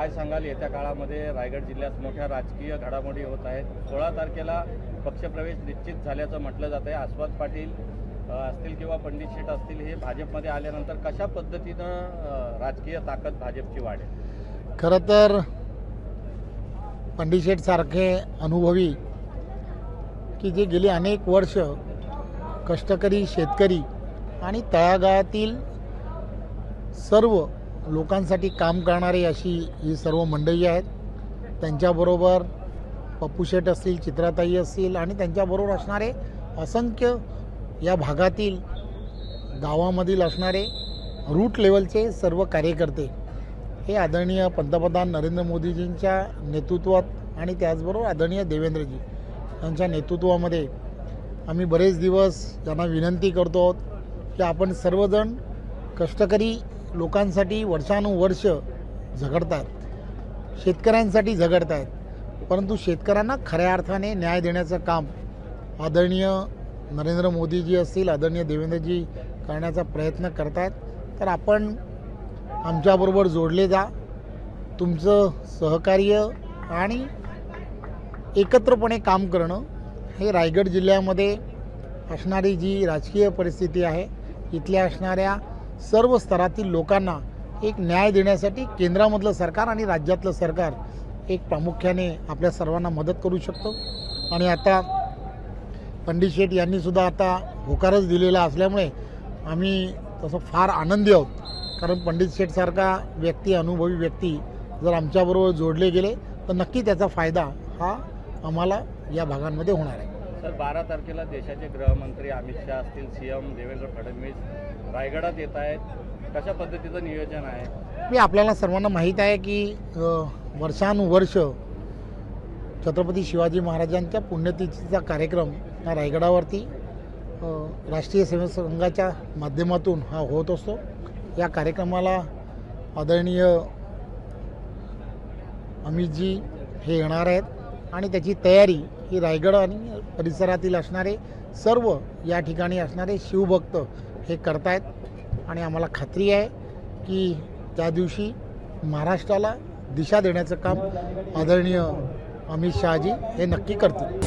काय सांगाल? येत्या काळामध्ये रायगड जिल्ह्यात मोठ्या राजकीय घडामोडी होत आहेत. सोळा तारखेला पक्षप्रवेश निश्चित झाल्याचं म्हटलं जात आहे. आस्वाद पाटील असतील किंवा पंडित शेठ असतील हे भाजपमध्ये आल्यानंतर कशा पद्धतीनं राजकीय ताकद भाजपची वाढेल? खरं तर पंडित शेठसारखे अनुभवी की जे गेली अनेक वर्ष कष्टकरी शेतकरी आणि तळागाळातील सर्व लोकांसाठी काम करणारी अशी ही सर्व मंडळी आहेत. त्यांच्याबरोबर पप्पू शेठ असतील चित्राताई असतील आणि त्यांच्याबरोबर असणारे असंख्य या भागातील गावामधील असणारे रूट लेवलचे सर्व कार्यकर्ते. हे आदरणीय पंतप्रधान नरेंद्र मोदीजींच्या नेतृत्वात आणि त्याचबरोबर आदरणीय देवेंद्रजी यांच्या नेतृत्वामध्ये आम्ही बरेच दिवस त्यांना विनंती करतो आहोत की आपण सर्वजण कष्टकरी लोकांसाठी वर्षानुवर्ष झगडतात. शेतकऱ्यांसाठी झगडत आहेत परंतु शेतकऱ्यांना खऱ्या अर्थाने न्याय देण्याचं काम आदरणीय नरेंद्र मोदीजी असतील आदरणीय देवेंद्रजी करण्याचा प्रयत्न करतात. तर आपण आमच्याबरोबर जोडले जा. तुमचं सहकार्य आणि एकत्रपणे काम करणं हे रायगड जिल्ह्यामध्ये असणारी जी राजकीय परिस्थिती आहे इथल्या असणाऱ्या सर्व स्तरातील लोकांना एक न्याय देण्यासाठी केंद्रामधलं सरकार आणि राज्यातलं सरकार एक प्रामुख्याने आपल्या सर्वांना मदत करू शकतो. आणि आता पंडित शेठ यांनीसुद्धा आता होकारच दिलेला असल्यामुळे आम्ही तसं फार आनंदी आहोत. कारण पंडित शेठसारखा व्यक्ती अनुभवी व्यक्ती जर आमच्याबरोबर जोडले गेले तर नक्की त्याचा फायदा हा आम्हाला या भागांमध्ये होणार आहे. तर बारा तारखेला देशाचे गृहमंत्री अमित शहा असतील सी एम देवेंद्र फडणवीस रायगडात येत आहेत. कशा पद्धतीचं नियोजन आहे? मी आपल्याला सर्वांना माहीत आहे की वर्षानुवर्ष छत्रपती शिवाजी महाराजांच्या पुण्यतिथीचा कार्यक्रम हा रायगडावरती राष्ट्रीय सेवा संघाच्या माध्यमातून हा होत असतो. या कार्यक्रमाला आदरणीय अमितजी हे येणार आहेत. आणि त्याची तयारी ही रायगड आणि परिसरातील असणारे सर्व या ठिकाणी असणारे शिवभक्त हे करतायत. आणि आम्हाला खात्री आहे की त्या दिवशी महाराष्ट्राला दिशा देण्याचं काम आदरणीय अमित शहाजी हे नक्की करतील.